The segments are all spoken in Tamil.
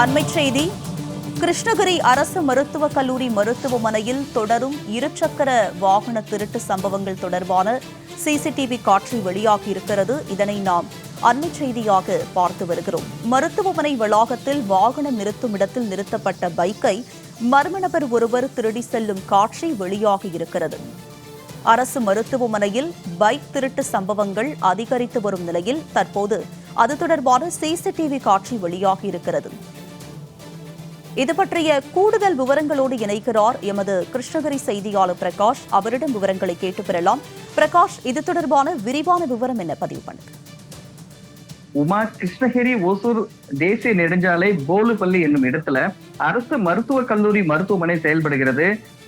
அண்மைச் செய்தி கிருஷ்ணகிரி அரசு மருத்துவக் கல்லூரி மருத்துவமனையில் தொடரும் இருசக்கர வாகன திருட்டு சம்பவங்கள் தொடர்பான சிசிடிவி காட்சி வெளியாகியிருக்கிறது இதனை நாம் அண்மைச் செய்தியாக பார்த்து வருகிறோம். மருத்துவமனை வளாகத்தில் வாகன நிறுத்தும் இடத்தில் நிறுத்தப்பட்ட பைக்கை மர்ம நபர் ஒருவர் திருடி செல்லும் காட்சி வெளியாகியிருக்கிறது அரசு மருத்துவமனையில் பைக் திருட்டு சம்பவங்கள் அதிகரித்து வரும் நிலையில் தற்போது அது தொடர்பான சிசிடிவி காட்சி வெளியாகியிருக்கிறது இது பற்றிய கூடுதல் விவரங்களோடு இணைக்கிறார் எமது கிருஷ்ணகிரி செய்தியாளர் பிரகாஷ். அவரிடம் விவரங்களை கேட்டு பெறலாம் பிரகாஷ் இது தொடர்பான விரிவான விவரம் என்ன பதிவு பண்ணுங்க. உமா கிருஷ்ணகிரி ஓசூர் தேசிய நெடுஞ்சாலை போலுப்பள்ளி என்னும் இடத்துல அரசு மருத்துவக் கல்லூரி மருத்துவமனை செயல்படுகிறது.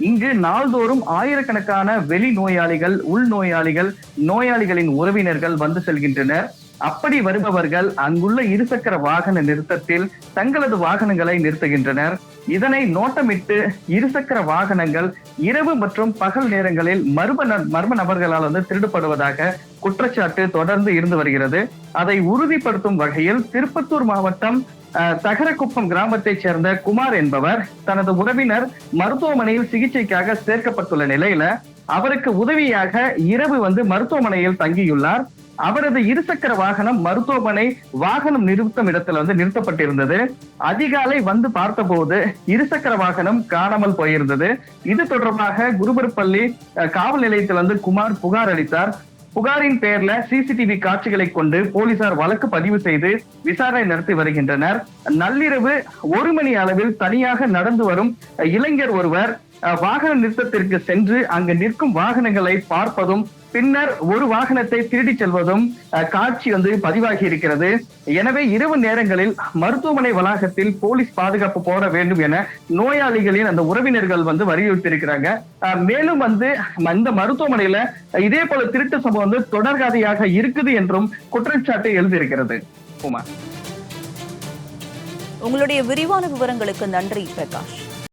இங்கு நாள்தோறும் ஆயிரக்கணக்கான வெளி நோயாளிகள் உள் நோயாளிகள் நோயாளிகளின் உறவினர்கள் வந்து செல்கின்றனர். அப்படி வருபவர்கள் அங்குள்ள இருசக்கர வாகன நிறுத்தத்தில் தங்களது வாகனங்களை நிறுத்துகின்றனர். இதனை நோட்டமிட்டு இருசக்கர வாகனங்கள் இரவு மற்றும் பகல் நேரங்களில் மர்ம மர்ம நபர்களால் வந்து திருடப்படுவதாக குற்றச்சாட்டு தொடர்ந்து இருந்து வருகிறது. அதை உறுதிப்படுத்தும் வகையில் திருப்பத்தூர் மாவட்டம் அஹ், தகரக்குப்பம் கிராமத்தைச் சேர்ந்த குமார் என்பவர் தனது உறவினர் மருத்துவமனையில் சிகிச்சைக்காக சேர்க்கப்பட்டுள்ள நிலையில அவருக்கு உதவியாக இரவு வந்து மருத்துவமனையில் தங்கியுள்ளார். அவரது இருசக்கர வாகனம் மருத்துவமனை வாகனம் நிறுத்தும் இடத்துல வந்து நிறுத்தப்பட்டிருந்தது. அதிகாலை வந்து பார்த்தபோது இருசக்கர வாகனம் காணாமல் போயிருந்தது. இது தொடர்பாக குருபர்பள்ளி அஹ், காவல் நிலையத்தில் வந்து குமார் புகார் அளித்தார். புகாரின் பேர்ல சிசிடிவி காட்சிகளை கொண்டு போலீசார் வழக்கு பதிவு செய்து விசாரணை நடத்தி வருகின்றனர். நள்ளிரவு ஒரு மணி அளவில் தனியாக நடந்து வரும் இளைஞர் ஒருவர் வாகன நிறுத்தத்திற்கு சென்று அங்கு நிற்கும் வாகனங்களை பார்ப்பதும் பின்னர் ஒரு வாகனத்தை திருடி செல்வதும் காட்சி வந்து பதிவாகி இருக்கிறது. எனவே இரவு நேரங்களில் மருத்துவமனை வளாகத்தில் போலீஸ் பாதுகாப்பு போட வேண்டும் என நோயாளிகளின் அந்த உறவினர்கள் வந்து வலியுறுத்தியிருக்கிறாங்க. மேலும் வந்து இந்த மருத்துவமனையில இதே போல திருட்டு சம்பவம் வந்து தொடர்கதையாக இருக்குது என்றும் குற்றச்சாட்டு எழுதியிருக்கிறது உமா. உங்களுடைய விரிவான விவரங்களுக்கு நன்றி பிரகாஷ்.